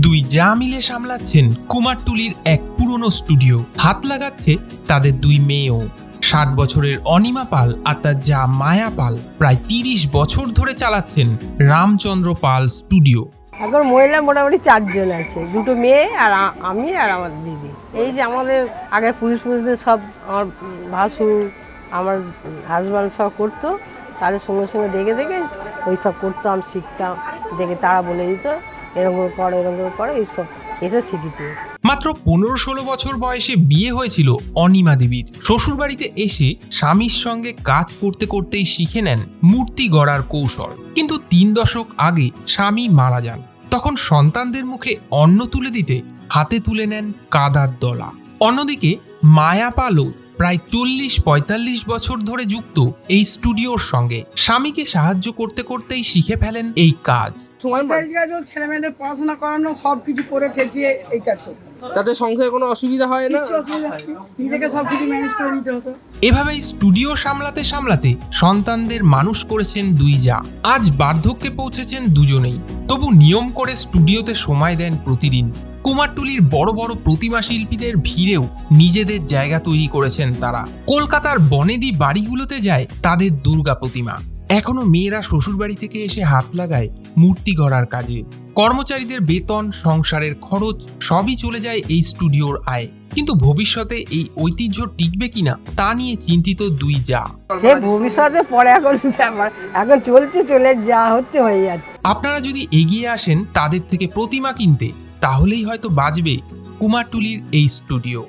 দুই যা মিলে সামলাচ্ছেন কুমারটুলির এক পুরনো স্টুডিও। হাত লাগাচ্ছে তাদের দুই মেয়েও। ষাট বছরের অনিমা পাল আর তার যা মায়া পাল প্রায় তিরিশ বছর ধরে চালাচ্ছেন রামচন্দ্র পাল স্টুডিও। এখন মহিলা মোটামুটি চারজন আছে, দুটো মেয়ে আর আমি আর আমার দিদি। এই যে আমাদের আগে পুলিশ পুলিশদের সব আমার ভাসুর, আমার হাজব্যান্ড সব করতো, তাদের সঙ্গে সঙ্গে দেখে দেখে ওই সব করতাম, শিখতাম, দেখে তারা বলে দিত। এরকম করো এরকম করো এইসব শিখেছি মাত্র পনেরো ষোলো বছর বয়সে বিয়ে হয়েছিল অনিমা দেবীর। শ্বশুরবাড়িতে এসে স্বামীর সঙ্গে কাজ করতে করতেই শিখে নেন মূর্তি গড়ার কৌশল। কিন্তু তিন দশক আগে স্বামী মারা যান। তখন সন্তানদের মুখে অন্ন তুলে দিতে হাতে তুলে নেন কাদার দলা। অন্যদিকে মায়া পালও প্রায় চল্লিশ পঁয়তাল্লিশ বছর ধরে যুক্ত এই স্টুডিওর সঙ্গে স্বামীকে সাহায্য করতে করতেই শিখে ফেলেন এই কাজ। ছেলে মেয়েদের পড়াশোনা করানো সব কিছু করে ঠেকিয়ে এই কাজ যাতে সংসারে কোনো অসুবিধা হয় না। নিজেকে সব কিছু ম্যানেজ করে নিতে হতো। এভাবেই স্টুডিও সামলাতে সামলাতে সন্তানদের মানুষ করেছেন দুই যা। আজ বার্ধক্যে পৌঁছেছেন দুজনেই। তবু নিয়ম করে স্টুডিওতে সময় দেন প্রতিদিন। কুমারটুলির বড় বড় প্রতিমা শিল্পীদের ভিড়েও নিজেদের জায়গা তৈরি করেছেন তারা। কলকাতার বনেদি বাড়িগুলোতে যায় তাদের দুর্গা প্রতিমা। এখনও মেয়েরা শ্বশুরবাড়ি থেকে এসে হাত লাগায় মূর্তি গড়ার কাজে। কর্মচারীদের বেতন সংসারের খরচ সবই চলে যায় এই স্টুডিওর আয়। কিন্তু ভবিষ্যতে এই ঐতিহ্য টিকবে কিনা তা নিয়ে চিন্তিত দুই যা। সে ভবিষ্যতে পরে এখন এখন চলছে চলে যা হচ্ছে হয়ে যাচ্ছে। আপনারা যদি এগিয়ে আসেন তাদের থেকে প্রতিমা কিনতে তাহলেই হয়তো বাজবে কুমারটুলির এই স্টুডিও।